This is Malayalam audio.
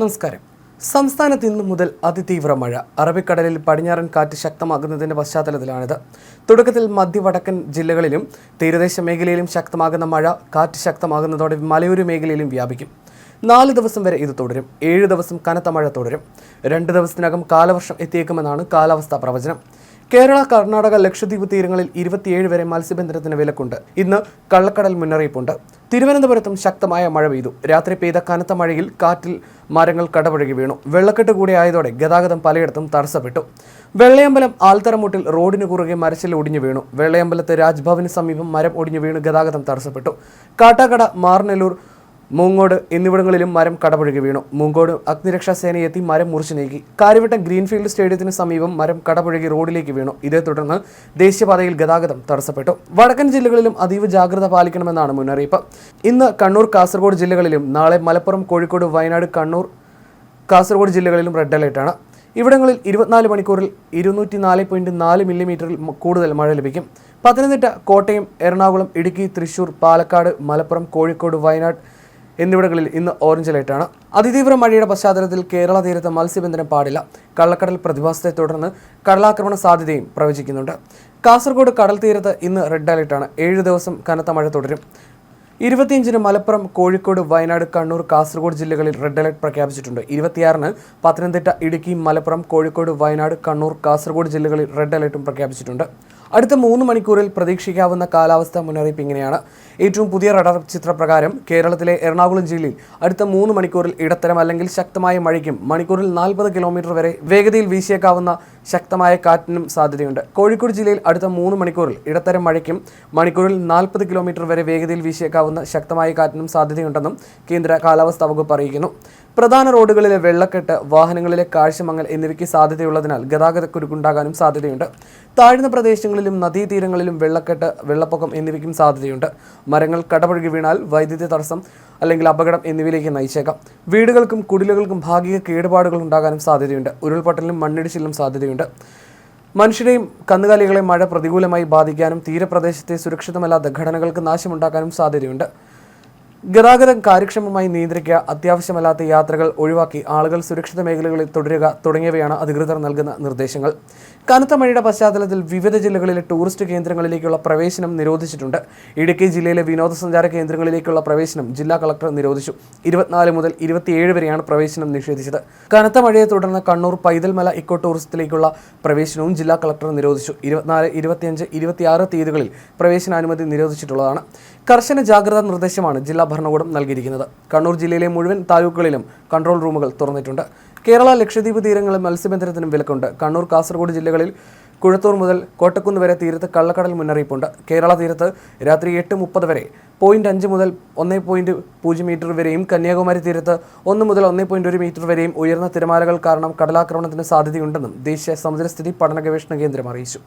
നമസ്കാരം. സംസ്ഥാനത്ത് ഇന്നു മുതൽ അതിതീവ്ര മഴ. അറബിക്കടലിൽ പടിഞ്ഞാറൻ കാറ്റ് ശക്തമാകുന്നതിന്റെ പശ്ചാത്തലത്തിലാണിത്. തുടക്കത്തിൽ മധ്യവടക്കൻ ജില്ലകളിലും തീരദേശ മേഖലയിലും ശക്തമാകുന്ന മഴ കാറ്റ് ശക്തമാകുന്നതോടെ മലയോര മേഖലയിലും വ്യാപിക്കും. നാല് ദിവസം വരെ ഇത് തുടരും. ഏഴ് ദിവസം കനത്ത മഴ തുടരും. രണ്ട് ദിവസത്തിനകം കാലവർഷം എത്തിയേക്കുമെന്നാണ് കാലാവസ്ഥാ പ്രവചനം. കേരള കർണാടക ലക്ഷദ്വീപ് തീരങ്ങളിൽ ഇരുപത്തിയേഴ് വരെ മത്സ്യബന്ധനത്തിന് വിലക്കുണ്ട്. ഇന്ന് കള്ളക്കടൽ മുന്നറിയിപ്പുണ്ട്. തിരുവനന്തപുരത്തും ശക്തമായ മഴ പെയ്തു. രാത്രി പെയ്ത കനത്ത മഴയിൽ കാറ്റിൽ മരങ്ങൾ കടപുഴകി വീണു. വെള്ളക്കെട്ട് കൂടി ആയതോടെ ഗതാഗതം പലയിടത്തും തടസ്സപ്പെട്ടു. വെള്ളയമ്പലം ആൽത്തറമുട്ടിൽ റോഡിന് കുറുകെ മരച്ചിൽ ഒടിഞ്ഞു വീണു. വെള്ളയമ്പലത്ത് രാജ്ഭവന് സമീപം മരം ഒടിഞ്ഞു വീണ് ഗതാഗതം തടസ്സപ്പെട്ടു. കാട്ടാക്കട മാർനെല്ലൂർ മൂങ്ങോട് എന്നിവിടങ്ങളിലും മരം കടപുഴകി വീണു. മൂങ്ങോട് അഗ്നിരക്ഷാ സേനയെത്തി മരം മുറിച്ചു നീക്കി. കാര്യവട്ടം ഗ്രീൻഫീൽഡ് സ്റ്റേഡിയത്തിന് സമീപം മരം കടപുഴകി റോഡിലേക്ക് വീണു. ഇതേ തുടർന്ന് ദേശീയപാതയിൽ ഗതാഗതം തടസ്സപ്പെട്ടു. വടക്കൻ ജില്ലകളിലും അതീവ ജാഗ്രത പാലിക്കണമെന്നാണ് മുന്നറിയിപ്പ്. ഇന്ന് കണ്ണൂർ കാസർഗോഡ് ജില്ലകളിലും നാളെ മലപ്പുറം കോഴിക്കോട് വയനാട് കണ്ണൂർ കാസർഗോഡ് ജില്ലകളിലും റെഡ് അലേർട്ടാണ് ഇവിടങ്ങളിൽ ഇരുപത്തിനാല് മണിക്കൂറിൽ ഇരുന്നൂറ്റി നാല് പോയിന്റ് നാല് മില്ലിമീറ്ററിൽ കൂടുതൽ മഴ ലഭിക്കും. പത്തനംതിട്ട കോട്ടയം എറണാകുളം ഇടുക്കി തൃശൂർ പാലക്കാട് മലപ്പുറം കോഴിക്കോട് വയനാട് എന്നിവിടങ്ങളിൽ ഇന്ന് ഓറഞ്ച് അലേർട്ടാണ് അതിതീവ്ര മഴയുടെ പശ്ചാത്തലത്തിൽ കേരള തീരത്ത് മത്സ്യബന്ധനം പാടില്ല. കള്ളക്കടൽ പ്രതിഭാസത്തെ തുടർന്ന് കടലാക്രമണ സാധ്യതയും പ്രവചിക്കുന്നുണ്ട്. കാസർഗോഡ് കടൽ തീരത്ത് ഇന്ന് റെഡ് അലേർട്ടാണ് ഏഴ് ദിവസം കനത്ത മഴ തുടരും. ഇരുപത്തിയഞ്ചിന് മലപ്പുറം കോഴിക്കോട് വയനാട് കണ്ണൂർ കാസർഗോഡ് ജില്ലകളിൽ റെഡ് അലർട്ട് പ്രഖ്യാപിച്ചിട്ടുണ്ട്. ഇരുപത്തിയാറിന് പത്തനംതിട്ട ഇടുക്കി മലപ്പുറം കോഴിക്കോട് വയനാട് കണ്ണൂർ കാസർഗോഡ് ജില്ലകളിൽ റെഡ് അലർട്ടും പ്രഖ്യാപിച്ചിട്ടുണ്ട്. അടുത്ത മൂന്ന് മണിക്കൂറിൽ പ്രതീക്ഷിക്കാവുന്ന കാലാവസ്ഥ മുന്നറിയിപ്പ് ഇങ്ങനെയാണ്. ഏറ്റവും പുതിയ റഡാർ ചിത്രപ്രകാരം കേരളത്തിലെ എറണാകുളം ജില്ലയിൽ അടുത്ത മൂന്ന് മണിക്കൂറിൽ ഇടത്തരം അല്ലെങ്കിൽ ശക്തമായ മഴയ്ക്കും മണിക്കൂറിൽ നാൽപ്പത് കിലോമീറ്റർ വരെ വേഗതയിൽ വീശിയേക്കാവുന്ന ശക്തമായ കാറ്റിനും സാധ്യതയുണ്ട്. കോഴിക്കോട് ജില്ലയിൽ അടുത്ത മൂന്ന് മണിക്കൂറിൽ ഇടത്തരം മഴയ്ക്കും മണിക്കൂറിൽ നാൽപ്പത് കിലോമീറ്റർ വരെ വേഗതയിൽ വീശിയേക്കാവുന്ന ശക്തമായ കാറ്റിനും സാധ്യതയുണ്ടെന്നും കേന്ദ്ര കാലാവസ്ഥാ വകുപ്പ് അറിയിക്കുന്നു. പ്രധാന റോഡുകളിലെ വെള്ളക്കെട്ട് വാഹനങ്ങളിലെ കാഴ്ചമങ്ങൽ എന്നിവയ്ക്ക് സാധ്യതയുള്ളതിനാൽ ഗതാഗതക്കുരുക്കുണ്ടാകാനും സാധ്യതയുണ്ട്. താഴ്ന്ന പ്രദേശങ്ങളിലും നദീതീരങ്ങളിലും വെള്ളക്കെട്ട് വെള്ളപ്പൊക്കം എന്നിവയ്ക്കും സാധ്യതയുണ്ട്. മരങ്ങൾ കടപുഴകി വീണാൽ വൈദ്യുതി തടസ്സം അല്ലെങ്കിൽ അപകടം എന്നിവയിലേക്ക് നയിച്ചേക്കാം. വീടുകൾക്കും കുടിലുകൾക്കും ഭാഗിക കേടുപാടുകൾ ഉണ്ടാകാനും സാധ്യതയുണ്ട്. ഉരുൾപൊട്ടലിനും മണ്ണിടിച്ചിലിനും സാധ്യതയുണ്ട് മനുഷ്യരെയും കന്നുകാലികളെയും മഴ പ്രതികൂലമായി ബാധിക്കാനും തീരപ്രദേശത്തെ സുരക്ഷിതമല്ലാത്ത ഘടനകൾക്ക് നാശമുണ്ടാക്കാനും സാധ്യതയുണ്ട്. ഗതാഗതം കാര്യക്ഷമമായി നിയന്ത്രിക്കുക അത്യാവശ്യമല്ലാത്ത യാത്രകൾ ഒഴിവാക്കി ആളുകൾ സുരക്ഷിത മേഖലകളിൽ തുടരുക തുടങ്ങിയവയാണ് അധികൃതർ നൽകുന്ന നിർദ്ദേശങ്ങൾ. കനത്ത മഴയുടെ പശ്ചാത്തലത്തിൽ വിവിധ ജില്ലകളിലെ ടൂറിസ്റ്റ് കേന്ദ്രങ്ങളിലേക്കുള്ള പ്രവേശനം നിരോധിച്ചിട്ടുണ്ട്. ഇടുക്കി ജില്ലയിലെ വിനോദസഞ്ചാര കേന്ദ്രങ്ങളിലേക്കുള്ള പ്രവേശനം ജില്ലാ കളക്ടർ നിരോധിച്ചു. ഇരുപത്തിനാല് മുതൽ ഇരുപത്തിയേഴ് വരെയാണ് പ്രവേശനം നിഷേധിച്ചത്. കനത്ത മഴയെ തുടർന്ന് കണ്ണൂർ പൈതൽമല ഇക്കോ ടൂറിസത്തിലേക്കുള്ള പ്രവേശനവും ജില്ലാ കളക്ടർ നിരോധിച്ചു. ഇരുപത്തിനാല് ഇരുപത്തിയഞ്ച് ഇരുപത്തിയാറ് തീയതികളിൽ പ്രവേശനാനുമതി നിരോധിച്ചിട്ടുള്ളതാണ്. കർശന ജാഗ്രതാ നിർദ്ദേശമാണ് ജില്ലാ ഭരണകൂടം നൽകിയിരിക്കുന്നത്. കണ്ണൂർ ജില്ലയിലെ മുഴുവൻ താലൂക്കുകളിലും കൺട്രോൾ റൂമുകൾ തുറന്നിട്ടുണ്ട്. കേരള ലക്ഷദ്വീപ് തീരങ്ങളിൽ മത്സ്യബന്ധനത്തിനും വിലക്കുണ്ട്. കണ്ണൂർ കാസർഗോഡ് ജില്ലകളിൽ കുഴത്തൂർ മുതൽ കോട്ടക്കുന്ന് വരെ തീരത്ത് കള്ളക്കടൽ മുന്നറിയിപ്പുണ്ട്. കേരള തീരത്ത് രാത്രി എട്ട് മുപ്പത് വരെ പോയിന്റ് അഞ്ച് മുതൽ ഒന്ന് പോയിന്റ് പൂജ്യം മീറ്റർ വരെയും കന്യാകുമാരി തീരത്ത് ഒന്ന് മുതൽ ഒന്ന് പോയിന്റ് ഒരു മീറ്റർ വരെയും ഉയർന്ന തിരമാലകൾ കാരണം കടലാക്രമണത്തിന് സാധ്യതയുണ്ടെന്നും ദേശീയ സമുദ്രസ്ഥിതി പഠന ഗവേഷണ കേന്ദ്രം അറിയിച്ചു.